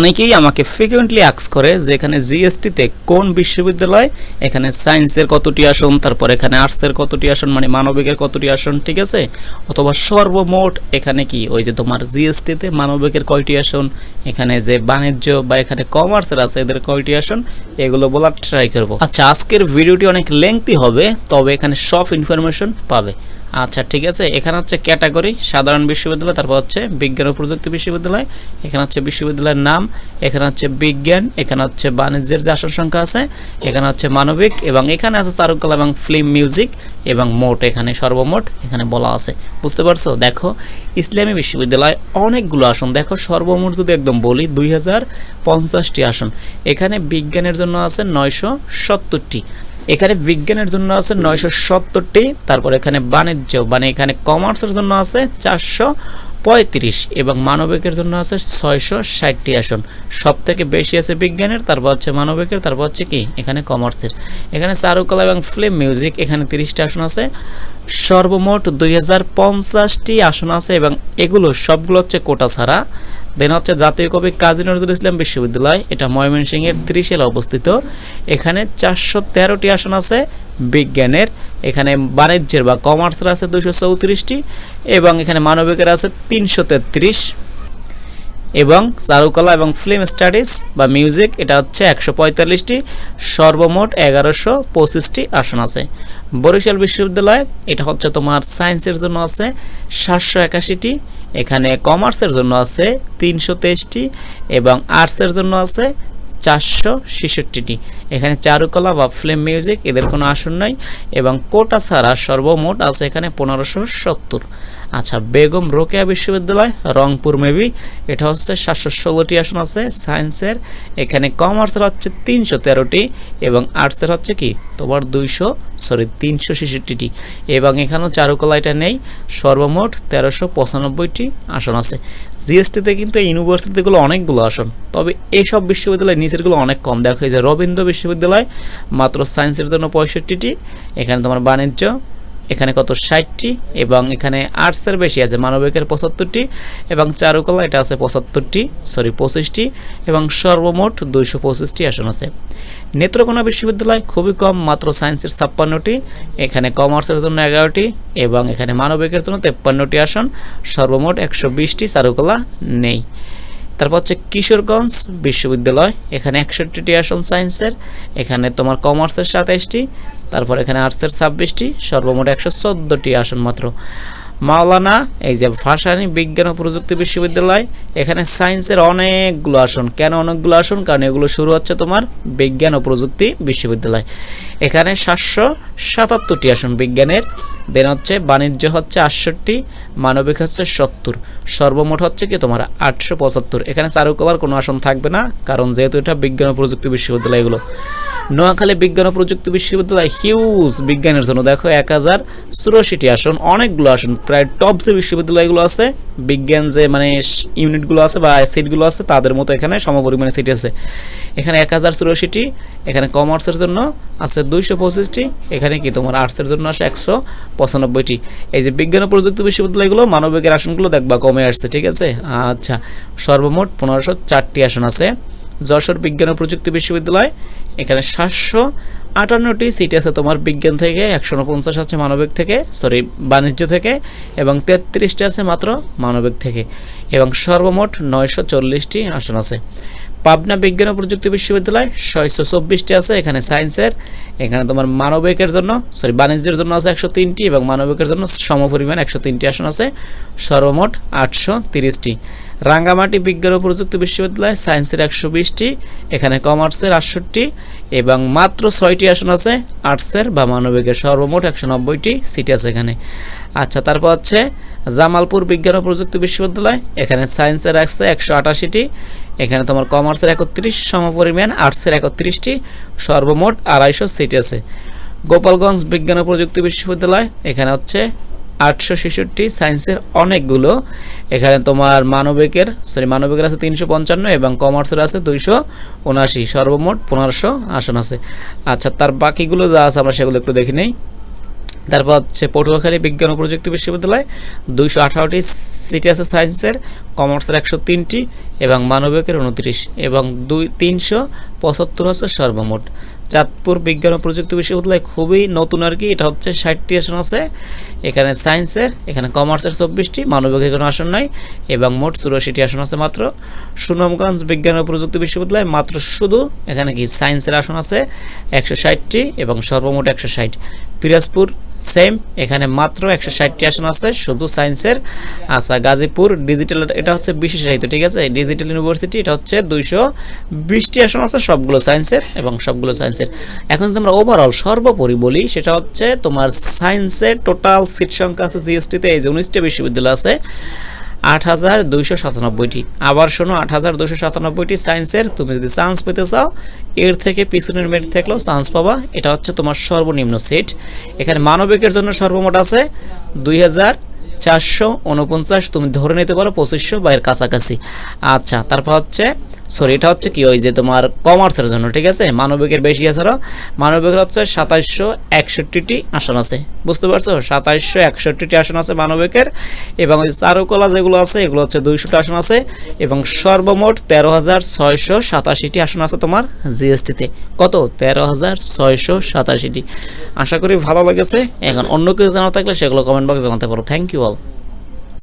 অনেকেই আমাকে ফ্রিকুয়েন্টলি আক্স করে যে এখানে জিএসটিতে কোন বিশ্ববিদ্যালয়, এখানে সায়েন্সের কতটি আসন, তারপর এখানে আর্টসের কতটি আসন মানে মানবিকের কতটি আসন, ঠিক আছে? অথবা সর্বমোট এখানে কি? ওই যে তোমার জিএসটিতে মানবিকের কয়টি আসন, এখানে যে বাণিজ্য বা এখানে কমার্সের আছে এদের কয়টি আসন, এগুলো বলার ট্রাই করব। আচ্ছা আজকের ভিডিওটি অনেক লেংথি হবে, তবে এখানে সব ইনফরমেশন পাবে। আচ্ছা ঠিক আছে। এখানে হচ্ছে ক্যাটাগরি, সাধারণ বিশ্ববিদ্যালয়, তারপর হচ্ছে বিজ্ঞান ও প্রযুক্তি বিশ্ববিদ্যালয়, এখানে হচ্ছে বিশ্ববিদ্যালয়ের নাম, এখানে হচ্ছে বিজ্ঞান, এখানে হচ্ছে বাণিজ্যের যে আসন সংখ্যা আছে, এখানে হচ্ছে মানবিক, এবং এখানে আছে চারুকলা এবং ফিল্ম মিউজিক, এবং মোট এখানে সর্বমোট এখানে বলা আছে। বুঝতে পারছ? দেখো, ইসলামী বিশ্ববিদ্যালয় অনেকগুলো আসন। দেখো, সর্বমোট যদি একদম বলি, দুই হাজার পঞ্চাশটি আসন। এখানে বিজ্ঞানের জন্য আছে নয়শো সত্তরটি। এখানে বিজ্ঞানের জন্য আছে নয়শো সত্তরটি, তারপর এখানে বাণিজ্য মানে এখানে কমার্সের জন্য আছে চারশো পঁয়ত্রিশ এবং মানবিকের জন্য আছে ছয়শো ষাটটি আসন। সব থেকে বেশি আছে বিজ্ঞানের, তারপর হচ্ছে মানবিকের, তারপর হচ্ছে কি? এখানে কমার্সের এখানে চারুকলা এবং ফিল্ম মিউজিক এখানে তিরিশটি আসন আছে। সর্বমোট দুই হাজার আসন আছে এবং এগুলো সবগুলো হচ্ছে কোটা ছাড়া। দেন হচ্ছে জাতীয় কবি কাজী নজরুল ইসলাম বিশ্ববিদ্যালয়, এটা ময়মনসিংহের ত্রিশেলে অবস্থিত। এখানে চারশো তেরোটি আসন আছে বিজ্ঞানের, এখানে বাণিজ্যের বা কমার্সের আছে দুশো চৌত্রিশটি, এবং এখানে মানবিকের আছে তিনশো তেত্রিশ। এবং চারুকলা এবং ফিল্ম স্টাডিজ বা মিউজিক, এটা হচ্ছে একশো পঁয়তাল্লিশটি, সর্বমোট এগারোশো পঁচিশটি আসন আছে। বরিশাল বিশ্ববিদ্যালয়, এটা হচ্ছে তোমার সায়েন্সের জন্য আছে সাতশো একাশিটি এখানে কমার্সের জন্য আছে তিনশো তেইশটি এবং আর্টসের জন্য আছে চারশো ছেষট্টিটি। এখানে চারুকলা বা ফিল্ম মিউজিক, এদের কোনো আসন নাই এবং কোটা ছাড়া সর্বমোট আছে এখানে পনেরোশো সত্তর। আচ্ছা বেগম রোকেয়া বিশ্ববিদ্যালয়, রংপুর মেবি, এটা হচ্ছে সাতশো ষোলোটি আসন আছে, সায়েন্সের। এখানে কমার্সের হচ্ছে তিনশো তেরোটি এবং আর্টসের হচ্ছে কি, তোমার দুইশো সরি তিনশো ছেষট্টিটি। এবং এখানেও চারুকলা এটা নেই, সর্বমোট তেরোশো পঁচানব্বইটি আসন আছে। জিএসটিতে কিন্তু ইউনিভার্সিটিগুলো অনেকগুলো আসন, তবে এইসব বিশ্ববিদ্যালয় নিচেরগুলো অনেক কম। দেখা এই যে রবীন্দ্র বিশ্ববিদ্যালয়, মাত্র সায়েন্সের জন্য পঁয়ষট্টিটি, এখানে তোমার বাণিজ্য এখানে কত? ষাটটি এবং এখানে আর্টসের বেশি আছে, মানবিকের পঁচাত্তরটি এবং চারুকলা, এটা আছে পঁচাত্তরটি সরি পঁচিশটি এবং সর্বমোট দুইশো পঁচিশটি আসন আছে। নেত্রকোনা বিশ্ববিদ্যালয় খুবই কম, মাত্র সায়েন্সের ছাপ্পান্নটি, এখানে কমার্সের জন্য এগারোটি এবং এখানে মানবিকের জন্য তেপ্পান্নটি আসন, সর্বমোট একশো বিশটি চারুকলা নেই। তারপর হচ্ছে কিশোরগঞ্জ বিশ্ববিদ্যালয়, এখানে একষট্টিটি আসন সায়েন্সের এখানে তোমার কমার্সের সাতাইশটি, তারপর এখানে আর্টসের ছাব্বিশটি, সর্বমোট একশো চোদ্দোটি আসন মাত্র। মাওলানা, এই যে ভাষানী বিজ্ঞান ও প্রযুক্তি বিশ্ববিদ্যালয়, এখানে সায়েন্সের অনেকগুলো আসন। কেন অনেকগুলো আসন? কারণ এগুলো শুরু হচ্ছে তোমার বিজ্ঞান ও প্রযুক্তি বিশ্ববিদ্যালয়। এখানে সাতশো সাতাত্তরটি আসন বিজ্ঞানের। দেন হচ্ছে বাণিজ্য হচ্ছে আটষট্টি, মানবিক হচ্ছে সত্তর। সর্বমোট হচ্ছে কি তোমার আটশো পঁচাত্তর। এখানে চারুকলার কোনো আসন থাকবে না, কারণ যেহেতু এটা বিজ্ঞান ও প্রযুক্তি বিশ্ববিদ্যালয় এগুলো। নোয়াখালী বিজ্ঞান ও প্রযুক্তি বিশ্ববিদ্যালয় হিউজ বিজ্ঞানের জন্য। দেখো, এক হাজার চুরাশিটি আসন, অনেকগুলো আসন, প্রায় টপ যে বিশ্ববিদ্যালয়গুলো আছে, বিজ্ঞান যে মানে ইউনিটগুলো আছে বা সিটগুলো আছে, তাদের মতো এখানে সমপরিমাণে সিট আছে। এখানে এক হাজার চুরাশিটি, এখানে কমার্সের জন্য আছে দুইশো পঁচিশটি, এখানে কি তোমার আর্টসের জন্য আছে একশো পঁচানব্বইটি। এই যে বিজ্ঞান ও প্রযুক্তি বিশ্ববিদ্যালয়গুলো মানবিকের আসনগুলো দেখবা কমে আসছে, ঠিক আছে? আচ্ছা সর্বমোট পনেরোশো চারটি আসন আছে। যশোর বিজ্ঞান ও প্রযুক্তি বিশ্ববিদ্যালয়। এখানে সাতশো আটান্নটি সিট আছে তোমার বিজ্ঞান থেকে, একশো উনপঞ্চাশ আছে মানবিক থেকে সরি বাণিজ্য থেকে, এবং তেত্রিশটি আছে মাত্র মানবিক থেকে, এবং সর্বমোট নয়শো চল্লিশটি আসন আছে। পাবনা বিজ্ঞান ও প্রযুক্তি বিশ্ববিদ্যালয়, ছয়শো চব্বিশটি আছে এখানে সায়েন্সের, এখানে তোমার মানবিকের জন্য সরি বাণিজ্যের জন্য আছে একশো তিনটি, এবং মানবিকের জন্য সমপরিমাণ একশো তিনটি আসন আছে, সর্বমোট আটশো তিরিশটি। রাঙ্গামাটি বিজ্ঞান ও প্রযুক্তি বিশ্ববিদ্যালয়, সায়েন্সের একশো বিশটি, এখানে কমার্সের আটষট্টি এবং মাত্র ছয়টি আসন আছে, আর্টসের বা মানবিকের সর্বমোট একশো নব্বইটি সিট আছে এখানে। আচ্ছা তারপর হচ্ছে জামালপুর বিজ্ঞান ও প্রযুক্তি বিশ্ববিদ্যালয়, এখানে সায়েন্সের আছে একশো আটাশিটি, এখানে তোমার কমার্সের একত্রিশ, সমপরিমাণ আর্টসের একত্রিশটি, সর্বমোট আড়াইশো সিট আছে। গোপালগঞ্জ বিজ্ঞান ও প্রযুক্তি বিশ্ববিদ্যালয়, এখানে হচ্ছে আটশো ছেষট্টি সায়েন্সের অনেকগুলো। এখানে তোমার মানবিকের সরি মানবিকের আছে তিনশো পঞ্চান্ন এবং কমার্সের আছে দুইশো উনআশি। সর্বমোট পনেরোশো আসন আছে। আচ্ছা তার বাকিগুলো যা আছে আমরা সেগুলো একটু দেখি নেই। তারপর হচ্ছে পটুয়াখালী বিজ্ঞান ও প্রযুক্তি বিশ্ববিদ্যালয়, দুইশো আঠারোটি সিটি আছে সায়েন্সের, কমার্সের একশো তিনটি এবং মানবিকের উনত্রিশ এবং দুই, তিনশো পঁচাত্তর আছে সর্বমোট। চাঁদপুর বিজ্ঞান ও প্রযুক্তি বিশ্ববিদ্যালয় খুবই নতুন আর কি। এটা হচ্ছে ষাটটি আসন আছে। এখানে সায়েন্সের, এখানে কমার্সের চব্বিশটি মানবিকের কোনো আসন নাই, এবং মোট চুরাশিটি আসন আছে মাত্র। সুনামগঞ্জ বিজ্ঞান ও প্রযুক্তি বিশ্ববিদ্যালয় মাত্র শুধু এখানে কি সায়েন্সের আসন আছে, একশো ষাটটি এবং সর্বমোট একশো ষাট। পিরাজপুর সেম এখানে মাত্র একশো ষাটটি আসন আছে, শুধু সায়েন্সের আচ্ছা গাজীপুর ডিজিটাল এটা হচ্ছে বিশেষায়িত, ঠিক আছে? ডিজিটাল ইউনিভার্সিটি এটা হচ্ছে দুইশো বিশটি আসন আছে, সবগুলো সায়েন্সের এবং সবগুলো সায়েন্সের এখন যদি আমরা ওভারঅল সর্বোপরি বলি, সেটা হচ্ছে তোমার সায়েন্সের টোটাল সিট সংখ্যা আছে জিএসটিতে এই যে উনিশটা বিশ্ববিদ্যালয় আছে। আট হাজার দুইশো সাতানব্বইটি। আবার শোনো, আট হাজার দুইশো সাতানব্বইটি সায়েন্সের, তুমি যদি চান্স পেতে চাও, এর থেকে পিছনের মেরিট থাকলেও চান্স পাবা। এটা হচ্ছে তোমার সর্বনিম্ন সেট। এখানে মানবিকের জন্য সর্বমোট আছে দুই হাজার চারশো উনপঞ্চাশ, তুমি ধরে নিতে পারো পঁচিশশো বা এর কাছাকাছি। আচ্ছা তারপর হচ্ছে সরি এটা হচ্ছে কি? ওই যে তোমার কমার্সের জন্য, ঠিক আছে? মানবিকের বেশি এছাড়াও মানবিকের হচ্ছে সাতাইশশো একষট্টিটি আসন আছে। বুঝতে পারছ? সাতাইশশো একষট্টিটি আসন আছে মানবিকের। এবং ওই চারুকলা যেগুলো আছে, এগুলো হচ্ছে দুইশোটা আসন আছে। এবং সর্বমোট তেরো হাজার ছয়শো সাতাশিটি আসন আছে তোমার জিএসটিতে। কত? তেরো হাজার ছয়শো সাতাশিটি। আশা করি ভালো লেগেছে। এখন অন্য কিছু জানা থাকলে সেগুলো কমেন্ট বক্সে জানাতে পারো। Thank you